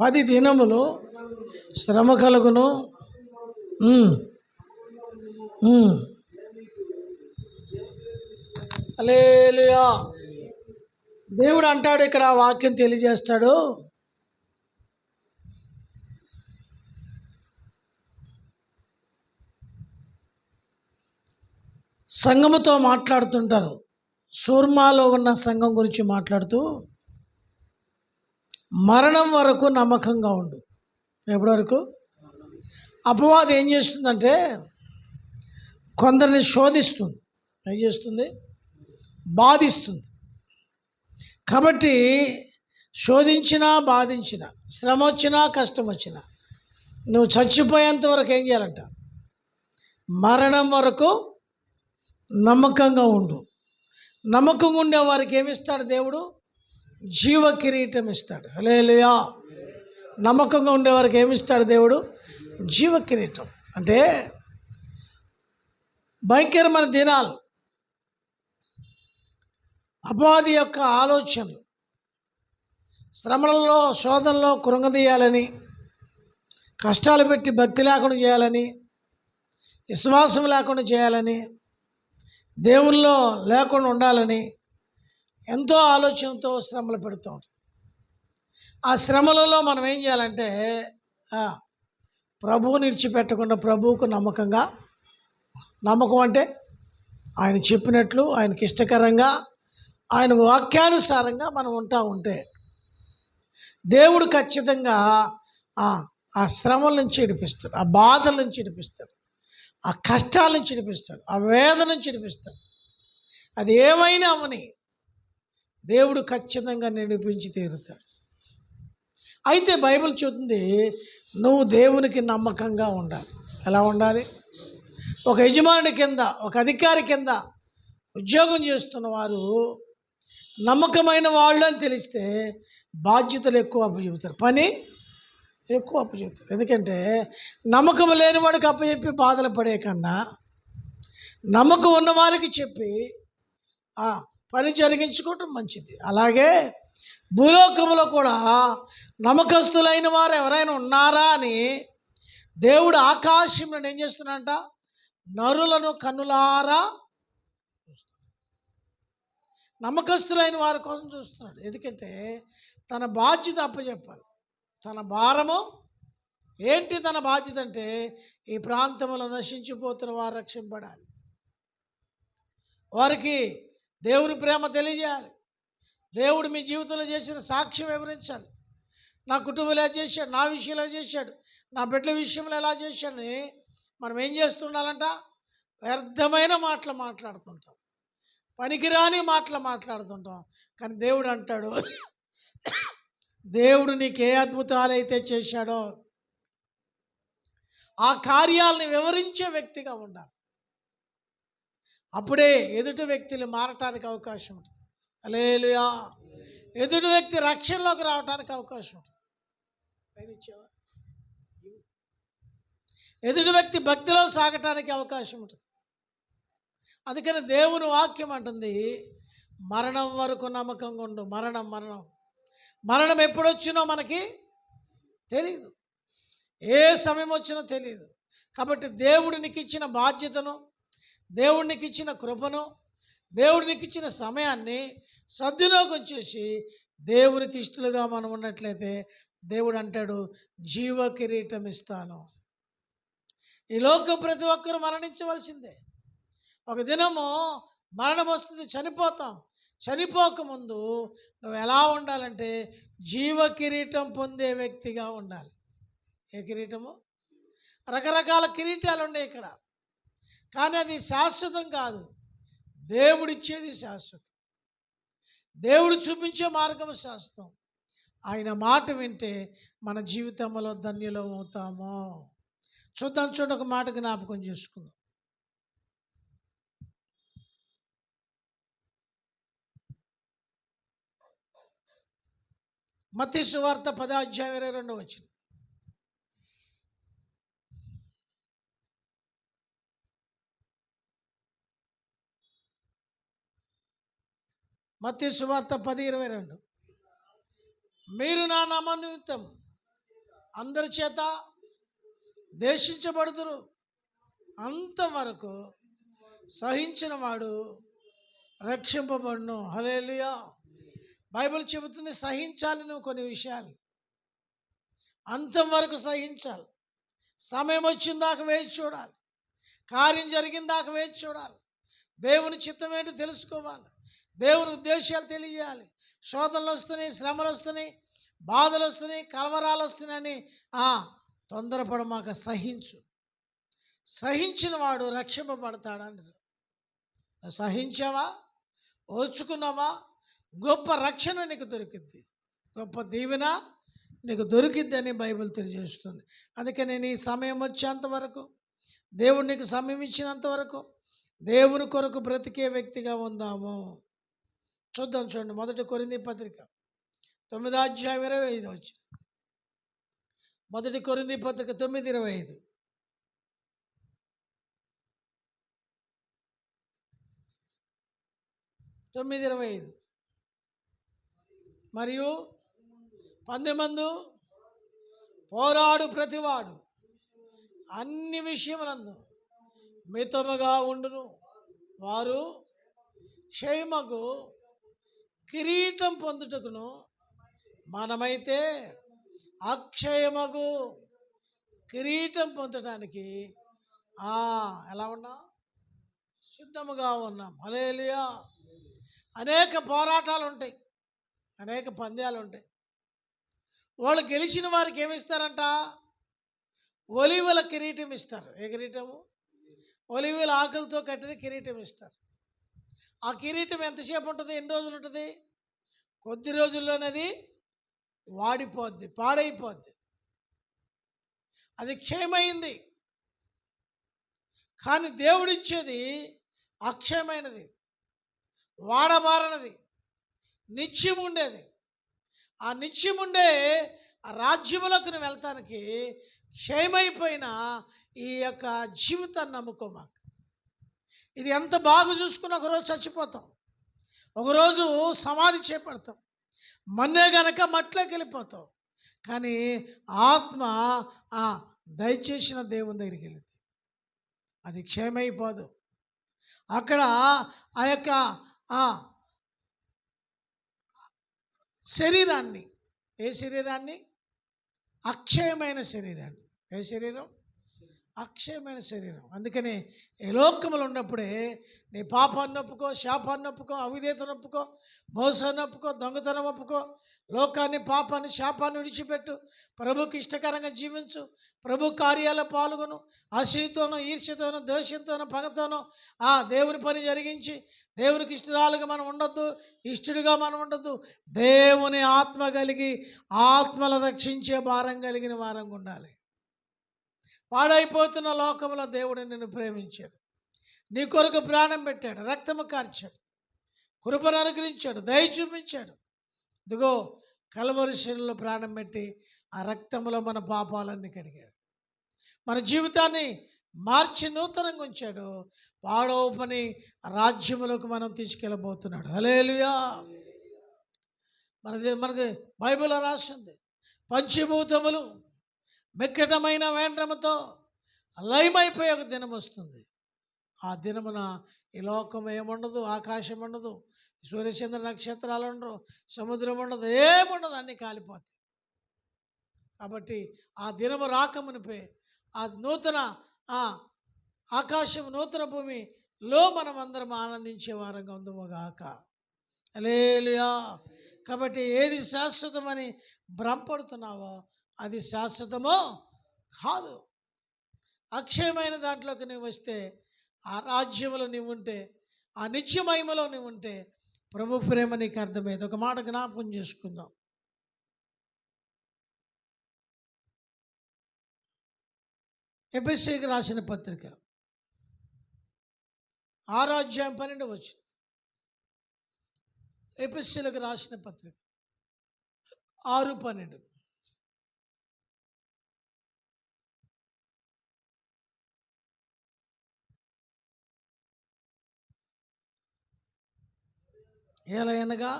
పది దినములు శ్రమ కలుగును. అలేలుయా దేవుడు అంటాడు ఇక్కడ ఆ వాక్యం తెలియజేస్తాడు. సంఘముతో మాట్లాడుతుంటారు. సూర్మాలో ఉన్న సంఘం గురించి మాట్లాడుతూ మరణం వరకు నమ్మకంగా ఉండు. ఎప్పటి వరకు అపవాదం ఏం చేస్తుందంటే కొందరిని శోధిస్తుంది. ఏం చేస్తుంది? బాధిస్తుంది. కాబట్టి శోధించినా బాధించినా శ్రమ వచ్చినా కష్టం వచ్చినా నువ్వు చచ్చిపోయేంత వరకు ఏం చేయాలంట? మరణం వరకు నమ్మకంగా ఉండు. నమ్మకంగా ఉండే వారికి ఏమిస్తాడు దేవుడు? జీవ కిరీటం ఇస్తాడు అలేలుయా నమ్మకంగా ఉండేవారికి ఏమిస్తాడు దేవుడు? జీవ కిరీటం అంటే భయంకరమైన దినాలు. అపవాది యొక్క ఆలోచనలు. శ్రమలలో శోధనలో కృంగదీయాలని కష్టాలు పెట్టి భక్తి లేకుండా చేయాలని విశ్వాసం లేకుండా చేయాలని దేవుల్లో లేకుండా ఉండాలని ఎంతో ఆలోచనతో శ్రమలు పెడుతూ ఉంటుంది. ఆ శ్రమలలో మనం ఏం చేయాలంటే ప్రభువుని విడిచిపెట్టకుండా ప్రభువుకు నమ్మకంగా నమ్మకం అంటే ఆయన చెప్పినట్లు ఆయనకి ఇష్టకరంగా ఆయన వాక్యానుసారంగా మనం ఉంటా ఉంటే దేవుడు ఖచ్చితంగా ఆ ఆ శ్రమల నుంచి ఇడిపిస్తాడు ఆ బాధల నుంచి ఇడిపిస్తాడు ఆ కష్టాల నుంచి ఇడిపిస్తాడు ఆ వేదన నుంచి ఇడిపిస్తాడు అది ఏమైనా అవని దేవుడు ఖచ్చితంగా నిరూపించి తీరుతాడు. అయితే బైబిల్ చెబుతుంది నువ్వు దేవునికి నమ్మకంగా ఉండాలి. ఎలా ఉండాలి? ఒక యజమానుడి కింద ఒక అధికారి కింద ఉద్యోగం చేస్తున్న వారు నమ్మకమైన వాళ్ళు అని తెలిస్తే బాధ్యతలు ఎక్కువ అప్పచెబుతారు. పని ఎక్కువ అప్పచెబుతారు. ఎందుకంటే నమ్మకం లేని వాడికి అప్పచెప్పి బాధలు పడే కన్నా నమ్మకం ఉన్న వారికి చెప్పి పని జరిగించుకోవటం మంచిది. అలాగే భూలోకంలో కూడా నమ్మకస్తులైన వారు ఎవరైనా ఉన్నారా అని దేవుడు ఆకాశంలో ఏం చేస్తున్నాడంట? నరులను కన్నులారా నమ్మకస్తులైన వారి కోసం చూస్తున్నాడు. ఎందుకంటే తన బాధ్యత అప్పచెప్పాలి. తన భారము ఏంటి తన బాధ్యత అంటే ఈ ప్రాంతంలో నశించిపోతున్న వారు రక్షింపడాలి వారికి దేవుని ప్రేమ తెలియజేయాలి. దేవుడు మీ జీవితంలో చేసిన సాక్ష్యం వివరించాలి. నా కుటుంబంలో ఎలా చేశాడు? నా విషయంలో చేశాడు? నా బిడ్డల విషయంలో ఎలా చేశాడని మనం ఏం చేస్తుండాలంట? వ్యర్థమైన మాటలు మాట్లాడుతుంటాం. పనికిరాని మాటలు మాట్లాడుతుంటాం. కానీ దేవుడు అంటాడు దేవుడు నీకు ఏ అద్భుతాలు అయితే చేశాడో ఆ కార్యాలని వివరించే వ్యక్తిగా ఉండాలి. అప్పుడే ఎదుటి వ్యక్తులు మారటానికి అవకాశం ఉంటుంది. అలేలుయా ఎదుటి వ్యక్తి రక్షణలోకి రావడానికి అవకాశం ఉంటుంది. ఎదుటి వ్యక్తి భక్తిలో సాగటానికి అవకాశం ఉంటుంది. అందుకని దేవుని వాక్యం అంటుంది మరణం వరకు నమ్మకంగా ఉండు. మరణం మరణం. మరణం ఎప్పుడొచ్చినో మనకి తెలియదు ఏ సమయం వచ్చినో తెలియదు కాబట్టి దేవుడు నీకు ఇచ్చిన బాధ్యతను దేవుడికి ఇచ్చిన కృపను దేవుడికి ఇచ్చిన సమయాన్ని సద్వినియోగం చేసి దేవునికి ఇష్టలుగా మనం ఉన్నట్లయితే దేవుడు అంటాడు జీవ కిరీటం ఇస్తాను ఈ లోకం ప్రతి ఒక్కరూ మరణించవలసిందే. ఒక దినము మరణం వస్తుంది చనిపోతాం. చనిపోకముందు నువ్వు ఎలా ఉండాలంటే జీవ కిరీటం పొందే వ్యక్తిగా ఉండాలి. ఏ కిరీటము? రకరకాల కిరీటాలు ఉన్నాయి ఇక్కడ. కానీ అది శాశ్వతం కాదు. దేవుడిచ్చేది శాశ్వతం. దేవుడు చూపించే మార్గం శాశ్వతం. ఆయన మాట వింటే మన జీవితంలో ధన్యులం అవుతాము. చూద్దాం చూడ ఒక మాట జ్ఞాపకం చేసుకుందాం. మత్తి సువార్త పదాధ్యాయం ఇరవై రెండు వచ్చింది మత్తి సువార్త పది ఇరవై రెండు. మీరు నా నామనిమిత్తం అందరి చేత దేశించబడుదురు. అంతవరకు సహించిన వాడు రక్షింపబడును. హలేలుయా బైబిల్ చెబుతుంది సహించాలి నువ్వు కొన్ని విషయాలు. అంతం వరకు సహించాలి. సమయం వచ్చిన దాకా వేచి చూడాలి. కార్యం జరిగిన దాకా వేచి చూడాలి. దేవుని చిత్తం ఏంటి తెలుసుకోవాలి. దేవుని ఉద్దేశాలు తెలియజేయాలి. శోధనలు వస్తున్నాయి శ్రమలు వస్తున్నాయి బాధలు వస్తున్నాయి కలవరాలు వస్తున్నాయని. ఆ, తొందరపడ మాకు సహించు. సహించిన వాడు రక్షింపబడతాడని సహించావా? ఓర్చుకున్నావా? గొప్ప రక్షణ నీకు దొరికిద్ది. గొప్ప దీవెన నీకు దొరికిద్దని బైబిల్ తెలియజేస్తుంది. నేను ఈ సమయం వచ్చేంత వరకు దేవుడు నీకు సమయం ఇచ్చినంత వరకు దేవుని కొరకు బ్రతికే వ్యక్తిగా ఉందాము. చూద్దాం చూడండి. మొదటి కొరింది పత్రిక. తొమ్మిదో అధ్యాయం ఇరవై ఐదు వచ్చి మొదటి కొరింది పత్రిక తొమ్మిది ఇరవై ఐదు. తొమ్మిది ఇరవై ఐదు. మరియు పందెమందు పోరాడు ప్రతివాడు అన్ని విషయములందు మితముగా ఉండును. వారు క్షేమకు కిరీటం పొందుటకును మనమైతే అక్షయమగు కిరీటం పొందటానికి ఎలా ఉన్నాం? సిద్ధముగా ఉన్నాం. మలేలియా అనేక పోరాటాలు ఉంటాయి అనేక పంద్యాలు ఉంటాయి వాళ్ళు గెలిచిన వారికి ఏమిస్తారంట? ఒలివల కిరీటం ఇస్తారు. ఏ కిరీటము? ఒలివల ఆకులతో కట్టిన కిరీటం ఇస్తారు. ఆ కిరీటం ఎంతసేపు ఉంటుంది? ఎన్ని రోజులు ఉంటుంది? కొద్ది రోజుల్లోనది వాడిపోద్ది పాడైపోద్ది. అది క్షయమైంది. కానీ దేవుడిచ్చేది అక్షయమైనది. వాడబారనది. నిత్యం ఉండేది ఆ నిత్యం ఉండే రాజ్యములకు వెళ్తానికి క్షయమైపోయిన ఈ యొక్క జీవితాన్ని నమ్ముకోమాకు ఇది ఎంత బాగా చూసుకుని ఒకరోజు చచ్చిపోతాం. ఒకరోజు సమాధి చేపడతాం. మన్నే గనక మట్లోకి వెళ్ళిపోతాం. కానీ ఆత్మ ఆ దయచేసిన దేవుని దగ్గరికి వెళ్ళింది. అది క్షేమైపోదు అక్కడ ఆ యొక్క ఆ శరీరాన్ని ఏ శరీరాన్ని? అక్షయమైన శరీరాన్ని. ఏ శరీరం? అక్షయమైన శరీరం. అందుకని ఈ లోకములు ఉన్నప్పుడే నీ పాపాన్ని ఒప్పుకో శాపాన్ని ఒప్పుకో అవిధేతను ఒప్పుకో మోసాన్ని ఒప్పుకో దొంగతనం ఒప్పుకో లోకాన్ని పాపాన్ని శాపాన్ని విడిచిపెట్టు ప్రభుకి ఇష్టకరంగా జీవించు ప్రభు కార్యాల్లో పాల్గొను అసూయతోనూ ఈర్ష్యతోనో దోషంతోనో పగతోనో ఆ దేవుని పని జరిగించి దేవునికి ఇష్టరాలుగా మనం ఉండొద్దు ఇష్టడుగా మనం ఉండొద్దు దేవుని ఆత్మ కలిగి ఆత్మలు రక్షించే భారం కలిగిన వారంగా ఉండాలి. పాడైపోతున్న లోకంలో దేవుడు నిన్ను ప్రేమించాడు. నీ కొరకు ప్రాణం పెట్టాడు రక్తము కార్చాడు కృపను అనుగ్రహించాడు దయ చూపించాడు. ఇదిగో కలవరిశిలో ప్రాణం పెట్టి ఆ రక్తంలో మన పాపాలన్నీ కడిగాడు. మన జీవితాన్ని మార్చి నూతనంగా ఉంచాడు. పాడవ పని రాజ్యములకు మనం తీసుకెళ్ళబోతున్నాడు. హలేలుయా మనది మనకి బైబిల్లో రాసింది పంచభూతములు మెక్కటమైన వేండ్రముతో లయమైపోయే ఒక దినం వస్తుంది. ఆ దినమున ఈ లోకం ఏముండదు ఆకాశం ఉండదు సూర్యచంద్ర నక్షత్రాలు ఉండరు సముద్రం ఉండదు ఏముండదు అన్నీ కాలిపోతాయి. కాబట్టి ఆ దినము రాకమునిపే ఆ నూతన ఆ ఆకాశం నూతన భూమిలో మనం అందరం ఆనందించే వారంగా ఉందమోగాక. అలేలుయా కాబట్టి ఏది శాశ్వతమని భ్రమపడుతున్నావో అది శాశ్వతమో కాదు. అక్షయమైన దాంట్లోకి నువ్వు వస్తే ఆ రాజ్యంలో నువ్వు ఉంటే ఆ నిత్యమహిమలో నువ్వు ఉంటే ప్రభు ప్రేమ నీకు అర్థమైంది ఒక మాట జ్ఞాపకం చేసుకుందాం. ఎపిసికి రాసిన పత్రిక. ఆరాధ్యాయం పన్నెండు వచ్చింది. ఎపిఎస్సీలకు రాసిన పత్రిక. ఆరు పన్నెండు. ఎలాగనగా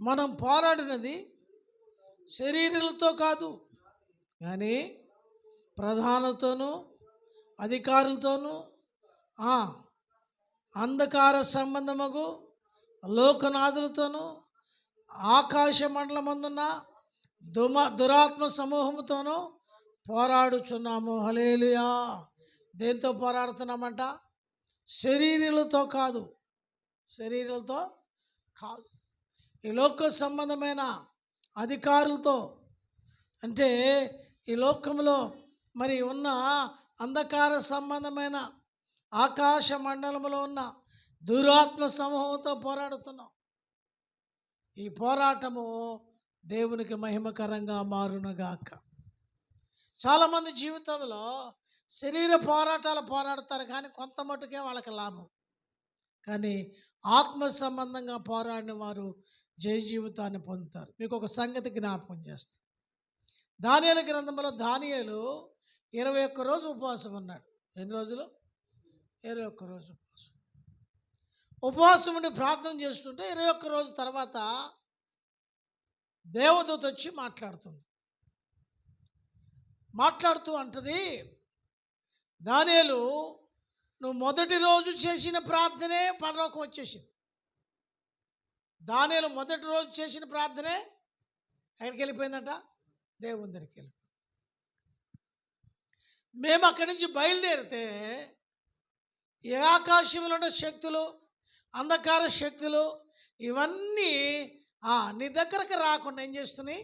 మనం పోరాడినది శరీరాలతో కాదు కానీ ప్రధానతోనూ అధికారులతోనూ అంధకార సంబంధముగు లోకనాథులతోనూ ఆకాశ మండలమందున్న దుమ దురాత్మ సమూహముతోనూ పోరాడుచున్నాము. హలేలుయా దేంతో పోరాడుతున్నామంట? శరీరాలతో కాదు శరీరాలతో కాదు. ఈ లోక సంబంధమైన అధికారులతో అంటే ఈ లోకంలో మరి ఉన్న అంధకార సంబంధమైన ఆకాశ మండలంలో ఉన్న దురాత్మ సమూహంతో పోరాడుతున్నాం. ఈ పోరాటము దేవునికి మహిమకరంగా మారునుగాక. చాలామంది జీవితంలో శరీర పోరాటాలు పోరాడతారు కానీ కొంత మటుకే వాళ్ళకి లాభం. కానీ ఆత్మ సంబంధంగా పోరాడిన వారు జయ జీవితాన్ని పొందుతారు. మీకు ఒక సంగతి జ్ఞాపకం చేస్తాను దానియేలు గ్రంథంలో దానియేలు ఇరవై ఒక్క రోజు ఉపవాసం ఉన్నాడు. ఎన్ని రోజులు? ఇరవై ఒక్క రోజు ఉపవాసం. ఉపవాసం ఉండి ప్రార్థన చేస్తుంటే ఇరవై ఒక్క రోజు తర్వాత దేవదూత వచ్చి మాట్లాడుతుంది. మాట్లాడుతూ అంటది దానియేలు నువ్వు మొదటి రోజు చేసిన ప్రార్థనే పరలోకం వచ్చేసింది. దానిలో మొదటి రోజు చేసిన ప్రార్థనే ఎక్కడికి వెళ్ళిపోయిందట? దేవుని దగ్గరికి వెళ్ళి మేము అక్కడి నుంచి బయలుదేరితే ఏ ఆకాశంలో ఉన్న శక్తులు అంధకార శక్తులు ఇవన్నీ ఆ, నీ దగ్గరకు రాకుండా ఏం చేస్తున్నాయి?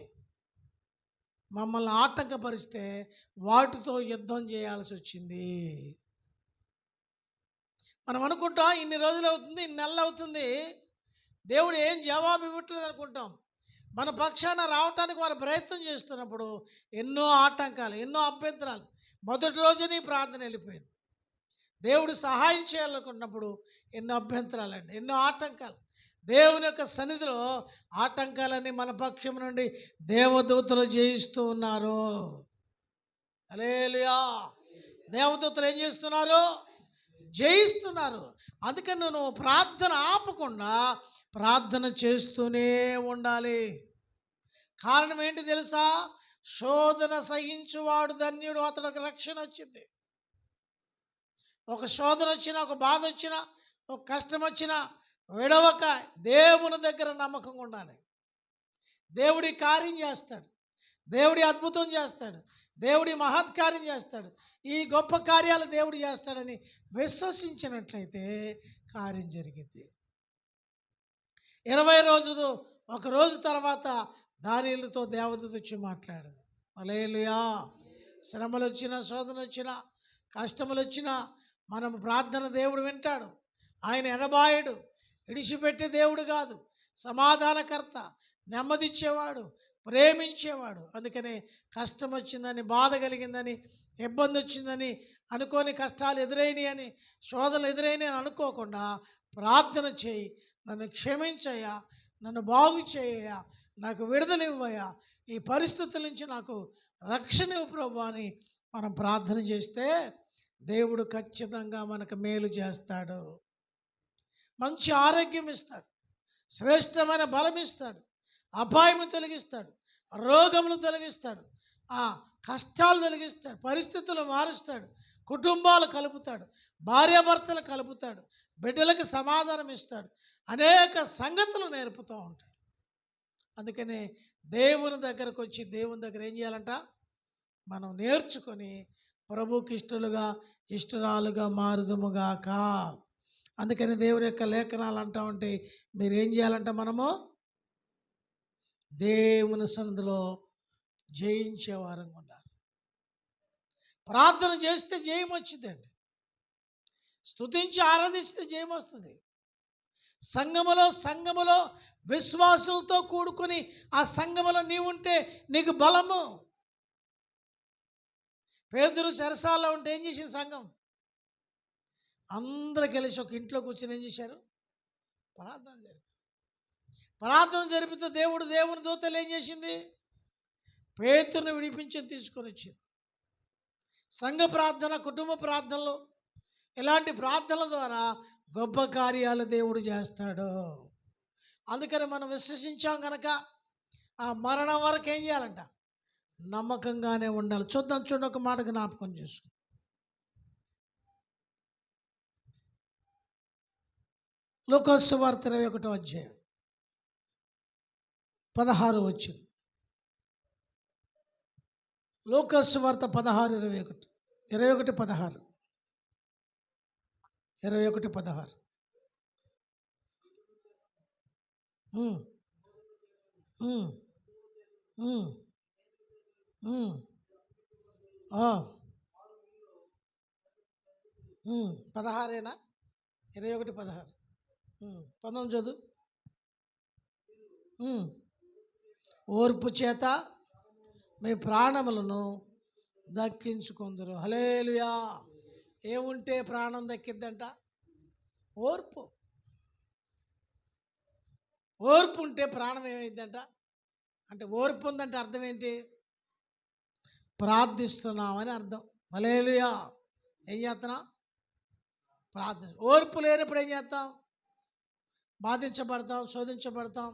మమ్మల్ని ఆటంకపరిస్తే వాటితో యుద్ధం చేయాల్సి వచ్చింది. మనం అనుకుంటాం ఇన్ని రోజులు అవుతుంది ఇన్ని నెలలు అవుతుంది. దేవుడు ఏం జవాబు ఇవ్వట్లేదు అనుకుంటాం. మన పక్షాన రావటానికి వారు ప్రయత్నం చేస్తున్నప్పుడు ఎన్నో ఆటంకాలు ఎన్నో అభ్యంతరాలు. మొదటి రోజుని ప్రార్థన వెళ్ళిపోయింది. దేవుడు సహాయం చేయాలనుకున్నప్పుడు ఎన్నో అభ్యంతరాలండి ఎన్నో ఆటంకాలు. దేవుని యొక్క సన్నిధిలో ఆటంకాలన్నీ మన పక్షం నుండి దేవదూతలు జయిస్తూ ఉన్నారు. అలేలుయా దేవదూతలు ఏం చేస్తున్నారు? జయిస్తున్నారు. అందుకని నువ్వు ప్రార్థన ఆపకుండా ప్రార్థన చేస్తూనే ఉండాలి. కారణం ఏంటి తెలుసా? శోధన సహించువాడు ధన్యుడు అతడికి రక్షణ వచ్చింది. ఒక శోధన వచ్చినా ఒక బాధ వచ్చినా ఒక కష్టం వచ్చినా విడవక దేవుని దగ్గర నమ్మకంగా ఉండాలి. దేవుడి కార్యం చేస్తాడు. దేవుడి అద్భుతం చేస్తాడు. దేవుడి మహత్కార్యం చేస్తాడు. ఈ గొప్ప కార్యాలు దేవుడు చేస్తాడని విశ్వసించినట్లయితే కార్యం జరిగింది ఇరవై రోజులు ఒక రోజు తర్వాత దానిలతో దేవదూత వచ్చి మాట్లాడదు అలేలుయా! శ్రమలు వచ్చినా శోధన వచ్చినా కష్టములు వచ్చినా మనం ప్రార్థన దేవుడు వింటాడు. ఆయన ఎడబాయుడు ఇడిచిపెట్టే దేవుడు కాదు. సమాధానకర్త. నెమ్మదిచ్చేవాడు. ప్రేమించేవాడు. అందుకనే కష్టం వచ్చిందని బాధ కలిగిందని ఇబ్బంది వచ్చిందని అనుకోని కష్టాలు ఎదురైనాయి అని శోధనలు ఎదురైనాయి అని అనుకోకుండా ప్రార్థన చేయి. నన్ను క్షమించయ్యా. నన్ను బాగు చేయయ్యా. నాకు విడుదల ఇవ్వయ్యా ఈ పరిస్థితుల నుంచి నాకు రక్షణ ఇవ్వు ప్రభు అని మనం ప్రార్థన చేస్తే దేవుడు ఖచ్చితంగా మనకు మేలు చేస్తాడు. మంచి ఆరోగ్యం ఇస్తాడు. శ్రేష్టమైన బలం ఇస్తాడు. అపాయము తొలగిస్తాడు రోగములు తొలగిస్తాడు ఆ కష్టాలు తొలగిస్తాడు పరిస్థితులు మారుస్తాడు కుటుంబాలు కలుపుతాడు భార్యాభర్తలు కలుపుతాడు బిడ్డలకు సమాధానం ఇస్తాడు అనేక సంగతులు నేర్పుతూ ఉంటాడు. అందుకనే దేవుని దగ్గరకు వచ్చి దేవుని దగ్గర ఏం చేయాలంట? మనం నేర్చుకొని ప్రభుకి ఇష్టలుగా ఇష్టరాలుగా మారుదుముగాక. అందుకని దేవుని యొక్క లేఖనాలు అంటా ఉంటే మీరు ఏం చేయాలంట మనము? దేవుని సన్నిధిలో జయించే వారంగా ఉండాలి ప్రార్థన చేస్తే జయం వచ్చిందండి. స్తుతించి ఆరాధిస్తే జయం వస్తుంది. సంగములో సంగములో విశ్వాసులతో కూడుకుని ఆ సంఘములో నీవుంటే నీకు బలము. పేదరు చెరసాల్లో ఉంటే ఏం చేసింది సంఘం? అందరు కలిసి ఒక ఇంట్లో కూర్చొని ఏం చేశారు? ప్రార్థన జరిగింది. ప్రార్థన జరిపితే దేవుడు దేవుని దూతలు ఏం చేసింది? పేతుని విడిపించి తీసుకొని వచ్చింది. సంఘ ప్రార్థన కుటుంబ ప్రార్థనలు ఇలాంటి ప్రార్థనల ద్వారా గొప్ప కార్యాలు దేవుడు చేస్తాడు. అందుకని మనం విశ్వసించాం కనుక ఆ మరణం వరకు ఏం చేయాలంట? నమ్మకంగానే ఉండాలి. చూద్దాం చూడండి ఒక మాట జ్ఞాపకం చేసుకో లోకోత్సవార్త ఇరవై ఒకటో అధ్యాయం. పదహారు వచ్చింది లోకస్ వార్త పదహారు ఇరవై ఒకటి. ఇరవై ఒకటి పదహారు. ఇరవై ఒకటి పదహారు. పదహారేనా? ఇరవై ఒకటి పదహారు. పంతొమ్మిది చదువు? ఓర్పు చేత మీ ప్రాణములను దక్కించుకుందరు. హలేలుయా ఏముంటే ప్రాణం దక్కిద్దంట? ఓర్పు. ఓర్పు ఉంటే ప్రాణం ఏమైందంట అంటే ఓర్పు ఉందంటే అర్థం ఏంటి? ప్రార్థిస్తున్నామని అర్థం. హలేలుయా ఏం చేస్తున్నా ప్రార్థన ఓర్పు లేనప్పుడు ఏం చేస్తాం బాధించబడతాం శోధించబడతాం.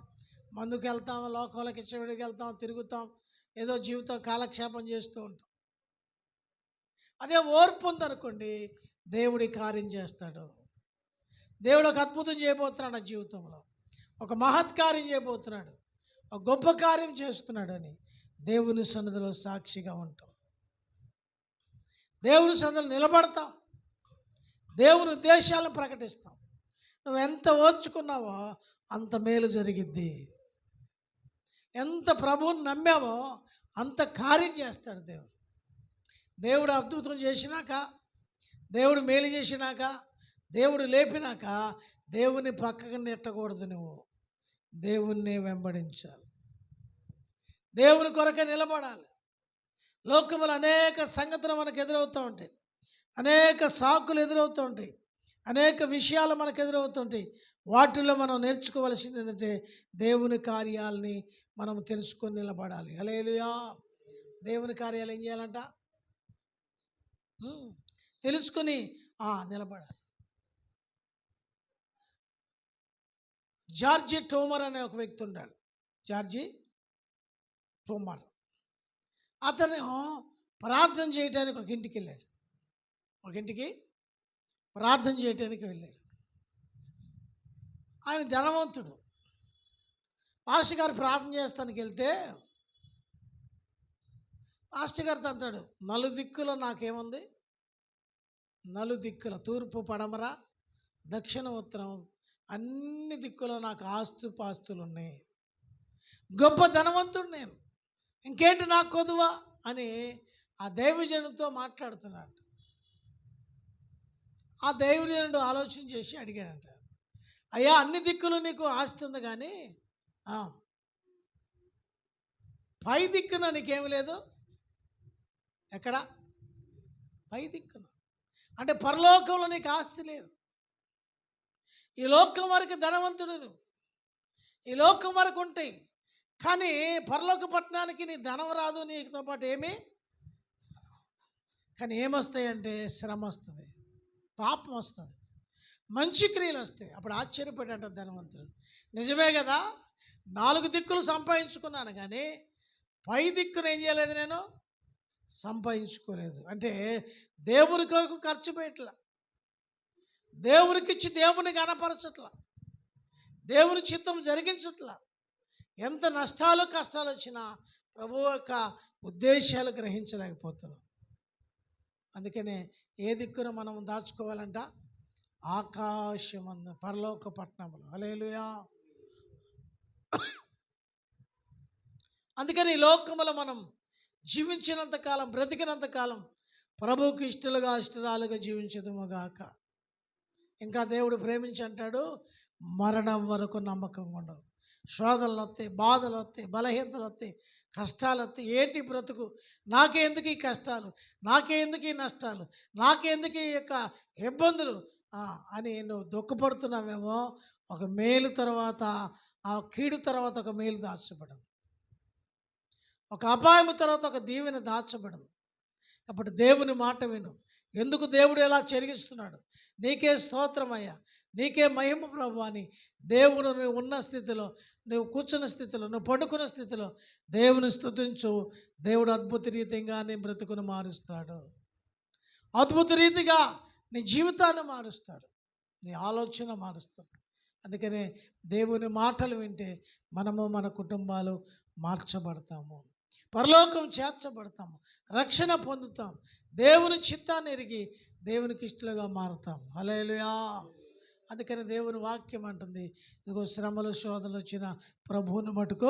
మందుకు వెళ్తాం లోకంలోకి ఇచ్చడికి వెళ్తాం తిరుగుతాం ఏదో జీవితం కాలక్షేపం చేస్తూ ఉంటాం. అదే ఓర్పు ఉందనుకోండి దేవుడి కార్యం చేస్తాడు. దేవుడు ఒక అద్భుతం చేయబోతున్నాడు ఆ జీవితంలో. ఒక మహత్కార్యం చేయబోతున్నాడు. ఒక గొప్ప కార్యం చేస్తున్నాడని దేవుని సన్నిధిలో సాక్షిగా ఉంటాం. దేవుని సన్నిధిలో నిలబడతాం. దేవుని ఉద్దేశాలను ప్రకటిస్తాం. నువ్వు ఎంత ఓర్చుకున్నావో అంత మేలు జరిగిద్ది. ఎంత ప్రభువుని నమ్మావో అంత కార్యం చేస్తాడు దేవుడు. దేవుడు అద్భుతం చేసినాక దేవుడు మేలు చేసినాక దేవుడు లేపినాక దేవుని పక్కకు నెట్టకూడదు నువ్వు. దేవుణ్ణి వెంబడించాలి. దేవుని కొరకే నిలబడాలి. లోకములు అనేక సంగతులు మనకు ఎదురవుతూ ఉంటాయి. అనేక సాకులు ఎదురవుతూ ఉంటాయి. అనేక విషయాలు మనకు ఎదురవుతుంటాయి వాటిల్లో మనం నేర్చుకోవాల్సింది ఏంటంటే దేవుని కార్యాలని మనం తెలుసుకొని నిలబడాలి. అలేలుయా దేవుని కార్యాలు ఏం చేయాలంట? తెలుసుకుని తెలుసుకొని నిలబడాలి. జార్జి టోమర్ అనే ఒక వ్యక్తి ఉన్నాడు. George Tomer. అతను ప్రార్థన చేయడానికి ఒక ఇంటికి వెళ్ళాడు. ఒక ఇంటికి ప్రార్థన చేయటానికి వెళ్ళాడు. ఆయన ధనవంతుడు. పాస్టర్ గారు ప్రార్థన చేస్తానికి వెళ్తే పాస్టర్ గారితో అంటాడు నలు దిక్కులో నాకేముంది? నలు దిక్కుల తూర్పు పడమర దక్షిణ ఉత్తరం అన్ని దిక్కులో నాకు ఆస్తు పాస్తులు ఉన్నాయి గొప్ప ధనవంతుడు నేను. ఇంకేంటి నాకు కొదువా? అని ఆ దైవజనుతో మాట్లాడుతున్నాడు. ఆ దైవజనుడు ఆలోచన చేసి అడిగాడంట అయ్యా అన్ని దిక్కులు నీకు ఆస్తి ఉంది కానీ పై దిక్కున నీకేమి లేదు? ఎక్కడ? పై దిక్కున. అంటే పరలోకంలో నీకు ఆస్తి లేదు. ఈ లోకం వరకు ధనవంతుడు ఈ లోకం వరకు ఉంటాయి. కానీ పరలోక పట్టణానికి నీ ధనం రాదు నీతో పాటు ఏమీ? కానీ ఏమొస్తాయంటే శ్రమ వస్తుంది పాపం వస్తుంది మంచి క్రియలు వస్తాయి. అప్పుడు ఆశ్చర్యపడేట ధనవంతుడు నిజమే కదా? నాలుగు దిక్కులు సంపాదించుకున్నాను కానీ పై దిక్కును ఏం చేయలేదు నేను? సంపాదించుకోలేదు. అంటే దేవుని కొరకు ఖర్చు పెట్టలా. దేవునికిచ్చి దేవుని కనపరచట్లా దేవుని చిత్తం జరిగించట్లా. ఎంత నష్టాలు కష్టాలు వచ్చినా ప్రభు యొక్క ఉద్దేశాలు గ్రహించలేకపోతున్నాం. అందుకనే ఏ దిక్కున మనం దాచుకోవాలంట? ఆకాశమందు పరలోక పట్టణములు. అలేలుయా అందుకని ఈ లోకములో మనం జీవించినంత కాలం బ్రతికినంత కాలం ప్రభువుకు ఇష్టలుగా ఇష్టరాలుగా జీవించదుముగాక ఇంకా దేవుడు ప్రేమించి అంటాడు మరణం వరకు నమ్మకం ఉండవు శోధనలు వస్తాయి బాధలు వస్తాయి బలహీనతలు వస్తాయి కష్టాలు వస్తాయి ఏంటి బ్రతుకు నాకెందుకు ఈ కష్టాలు? నాకెందుకు ఈ నష్టాలు? నాకెందుకు ఈ యొక్క ఇబ్బందులు? అని నువ్వు దుఃఖపడుతున్నావేమో ఒక మేలు తర్వాత ఆ కీడు తర్వాత ఒక మేలు దాచబడదు. ఒక అపాయం తర్వాత ఒక దీవెన దాచబడదు. కాబట్టి దేవుని మాట విను. ఎందుకు దేవుడు ఎలా చెరిగిస్తున్నాడు? నీకే స్తోత్రమయ్యా. నీకే మహిమ ప్రభు అని దేవుడు నువ్వు ఉన్న స్థితిలో నువ్వు కూర్చున్న స్థితిలో నువ్వు పండుకున్న స్థితిలో దేవుని స్థుతించు దేవుడు అద్భుత రీతిగా నీ బ్రతుకును మారుస్తాడు. అద్భుత రీతిగా నీ జీవితాన్ని మారుస్తాడు. నీ ఆలోచన మారుస్తాడు. అందుకనే దేవుని మాటలు వింటే మనము మన కుటుంబాలు మార్చబడతాము. పరలోకం చేర్చబడతాము. రక్షణ పొందుతాం. దేవుని చిత్తాన్ని ఎరిగి దేవునికి ఇష్టలుగా మారుతాం. హలేలుయా అందుకని దేవుని వాక్యం అంటుంది. ఇదిగో శ్రమలు శోధనలు వచ్చిన ప్రభువుని మటుకు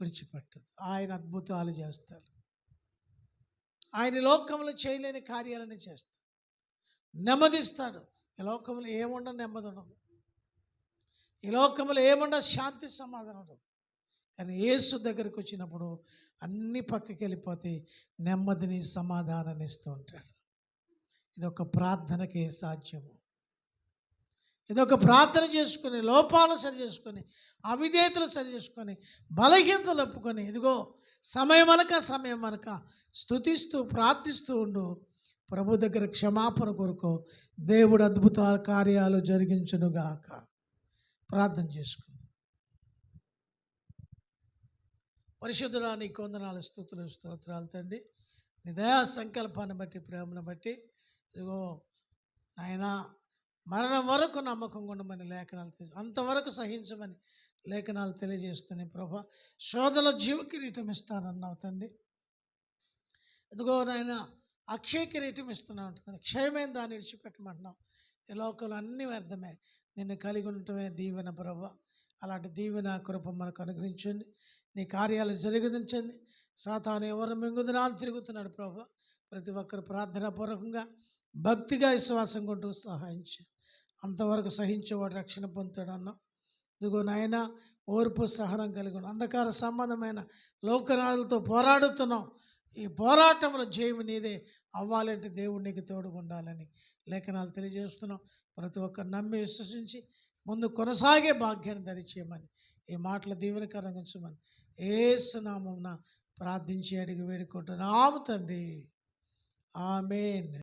విడిచిపెట్టదు. ఆయన అద్భుతాలు చేస్తాడు. ఆయన లోకంలో చేయలేని కార్యాలని చేస్తాడు. నెమ్మదిస్తాడు. ఈ లోకంలో ఏముండ నెమ్మది ఉండదు. ఈ లోకంలో ఏముండ శాంతి సమాధానం ఉండదు. కానీ యేసు దగ్గరికి వచ్చినప్పుడు అన్ని పక్కకి వెళ్ళిపోతే నెమ్మదిని సమాధానాన్ని ఇస్తూ ఉంటాడు. ఇది ఒక ప్రార్థనకే సాధ్యము. ఇది ఒక ప్రార్థన చేసుకుని లోపాలు సరి చేసుకొని అవిధేతలు సరి చేసుకొని బలహీనతలు ఒప్పుకొని ఇదిగో సమయం అనక సమయం అనక స్థుతిస్తూ ప్రార్థిస్తూ ఉండు. ప్రభు దగ్గర క్షమాపణ కొరకు. దేవుడు అద్భుత కార్యాలు జరిగించునుగాక. ప్రార్థన చేసుకుంది. పరిశుద్ధుడా నీ కొందనాలు స్థుతులు స్తోత్రాలు తండ్రి. నీ దయా సంకల్పాన్ని బట్టి ప్రేమను బట్టి ఇదిగో ఆయన మరణం వరకు నమ్మకం ఉండమని లేఖనాలు తెలియ అంతవరకు సహించమని లేఖనాలు తెలియజేస్తున్నాయి ప్రభా. శోధల జీవ కిరీటం ఇస్తానన్నావు తండ్రి. ఇదిగో నాయన అక్షయ కిరీటం ఇస్తున్నావు ఉంటుంది క్షయమైన దాన్ని విడిచిపెట్టమంటున్నావు. ఈ లోకంలో అన్ని వ్యర్థమే. నిన్ను కలిగి ఉండటమే దీవెన ప్రభ. అలాంటి దీవెన కృప మనకు అనుగ్రహించండి. నీ కార్యాలు జరిగించండి సాతాను ఎవరు మింగుదనా తిరుగుతున్నాడు ప్రభు. ప్రతి ఒక్కరు ప్రార్థన పూర్వకంగా భక్తిగా విశ్వాసం కొంటూ సహాయించు. అంతవరకు సహించేవాడు రక్షణ పొందుతాడు అన్నాం. ఇదిగో నాయన ఓర్పు సహనం కలిగి అంధకార సంబంధమైన లోకనాలతో పోరాడుతున్నాం. ఈ పోరాటంలో జయము నీదే అవ్వాలంటే దేవుడు నీకు తోడుగా ఉండాలని లేఖనాలు తెలియజేస్తున్నాం. ప్రతి ఒక్కరు నమ్మి విశ్వసించి ముందు కొనసాగే భాగ్యాన్ని దరిచేయమని ఈ మాటల దీవెనకరంగా ఉంచమని ఏసునామం ప్రార్థించి అడిగి వేడుకుంటున్నాము తండ్రి. ఆమెన్.